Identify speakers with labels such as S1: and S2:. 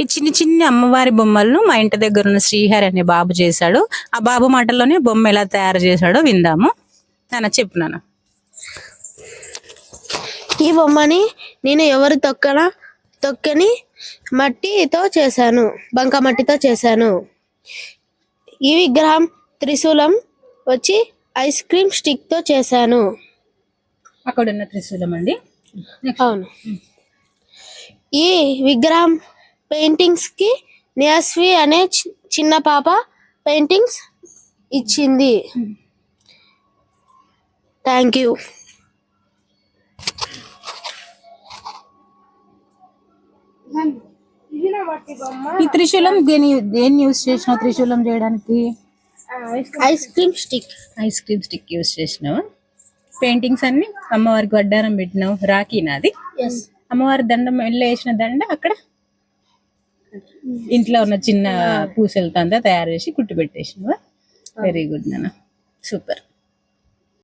S1: ఈ చిన్ని చిన్ని అమ్మవారి బొమ్మలను మా ఇంటి దగ్గర ఉన్న శ్రీహరి అనే బాబు చేశాడు. ఆ బాబు మాటల్లోనే బొమ్మ ఎలా తయారు చేశాడో విందాము. నాన్న చెప్పు నాన్న.
S2: ఈ బొమ్మని నేను ఎవరు తొక్కన తొక్కని మట్టితో చేశాను బంక మట్టితో చేశాను. ఈ విగ్రహం త్రిశూలం వచ్చి ఐస్ క్రీమ్ స్టిక్తో చేశాను.
S1: అక్కడ ఉన్న త్రిశూలం అండి.
S2: అవును. ఈ విగ్రహం పెయింటింగ్స్కి నియాస్వి అనే చి- చిన్న పాప పెయింటింగ్స్ ఇచ్చింది. థ్యాంక్ యూ
S1: ఈ త్రిశూలం దేని దేన్ని యూజ్ చేసినావు త్రిశూలం చేయడానికి?
S2: Ice cream stick
S1: ice cream stick use చేసినావు? పెయింటింగ్స్ అన్ని అమ్మవారికి వడ్డారం పెట్టినావు. రాఖీ నాది అమ్మవారి దండం మెల్ల వేసిన దండ అక్కడ? ఇంట్లో ఉన్న చిన్న పూసలతో అంతా తయారు చేసి కుట్టి పెట్టేసినావా? వెరీ గుడ్ నాన్న. సూపర్